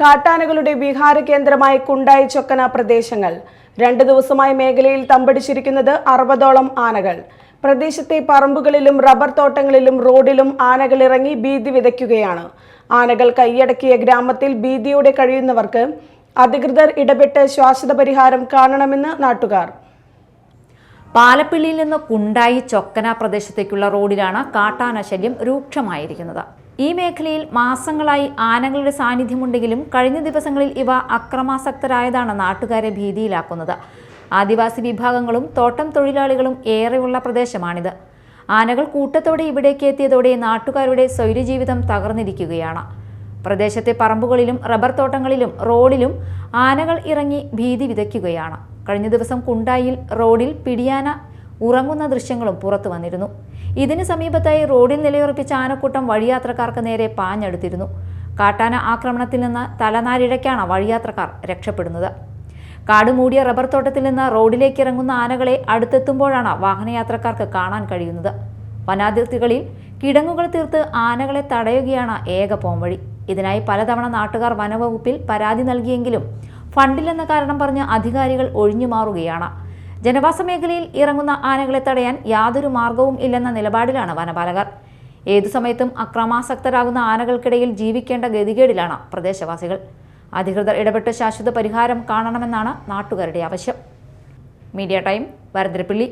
കാട്ടാനകളുടെ വിഹാര കേന്ദ്രമായ കുണ്ടായി ചൊക്കന പ്രദേശങ്ങൾ. രണ്ടു ദിവസമായി മേഖലയിൽ തമ്പടിച്ചിരിക്കുന്നത് അറുപതോളം ആനകൾ. പ്രദേശത്തെ പറമ്പുകളിലും റബ്ബർ തോട്ടങ്ങളിലും റോഡിലും ആനകൾ ഇറങ്ങി ഭീതി വിതയ്ക്കുകയാണ്. ആനകൾ കൈയടക്കിയ ഗ്രാമത്തിൽ ഭീതിയോടെ കഴിയുന്നവർക്ക് അധികൃതർ ഇടപെട്ട് ശാശ്വത പരിഹാരം കാണണമെന്ന് നാട്ടുകാർ. പാലപ്പിള്ളിയിൽ നിന്ന് കുണ്ടായി ചൊക്കന പ്രദേശത്തേക്കുള്ള റോഡിലാണ് കാട്ടാന ശല്യം രൂക്ഷമായിരിക്കുന്നത്. ഈ മേഖലയിൽ മാസങ്ങളായി ആനകളുടെ സാന്നിധ്യമുണ്ടെങ്കിലും കഴിഞ്ഞ ദിവസങ്ങളിൽ ഇവ അക്രമാസക്തരായതാണ് നാട്ടുകാരെ ഭീതിയിലാക്കുന്നത്. ആദിവാസി വിഭാഗങ്ങളും തോട്ടം തൊഴിലാളികളും ഏറെയുള്ള പ്രദേശമാണിത്. ആനകൾ കൂട്ടത്തോടെ ഇവിടേക്ക് എത്തിയതോടെ നാട്ടുകാരുടെ സ്വൈര്യജീവിതം തകർന്നിരിക്കുകയാണ്. പ്രദേശത്തെ പറമ്പുകളിലും റബ്ബർ തോട്ടങ്ങളിലും റോഡിലും ആനകൾ ഇറങ്ങി ഭീതി വിതയ്ക്കുകയാണ്. കഴിഞ്ഞ ദിവസം കുണ്ടായിൽ റോഡിൽ പിടിയാന ഉറങ്ങുന്ന ദൃശ്യങ്ങളും പുറത്തു വന്നിരുന്നു. ഇതിന് സമീപത്തായി റോഡിൽ നിലയുറപ്പിച്ച ആനക്കൂട്ടം വഴിയാത്രക്കാർക്ക് നേരെ പാഞ്ഞെടുത്തിരുന്നു. കാട്ടാന ആക്രമണത്തിൽ നിന്ന് തലനാരിഴയ്ക്കാണ് വഴിയാത്രക്കാർ രക്ഷപ്പെടുന്നത്. കാട് മൂടിയ റബ്ബർ തോട്ടത്തിൽ നിന്ന് റോഡിലേക്ക് ഇറങ്ങുന്ന ആനകളെ അടുത്തെത്തുമ്പോഴാണ് വാഹനയാത്രക്കാർക്ക് കാണാൻ കഴിയുന്നത്. വനാതിർത്തികളിൽ കിടങ്ങുകൾ തീർത്ത് ആനകളെ തടയുകയാണ് ഏക പോംവഴി. ഇതിനായി പലതവണ നാട്ടുകാർ വനവകുപ്പിൽ പരാതി നൽകിയെങ്കിലും ഫണ്ടില്ലെന്ന കാരണം പറഞ്ഞ് അധികാരികൾ ഒഴിഞ്ഞു മാറുകയാണ് ജനവാസ മേഖലയിൽ ഇറങ്ങുന്ന ആനകളെ തടയാൻ യാതൊരു മാർഗവും ഇല്ലെന്ന നിലപാടിലാണ് വനപാലകർ. ഏതു സമയത്തും അക്രമാസക്തരാകുന്ന ആനകൾക്കിടയിൽ ജീവിക്കേണ്ട ഗതികേടിലാണ് പ്രദേശവാസികൾ. അധികൃതർ ഇടപെട്ട് ശാശ്വത പരിഹാരം കാണണമെന്നാണ് നാട്ടുകാരുടെ ആവശ്യം. Media time വരദ്രപ്പിള്ളി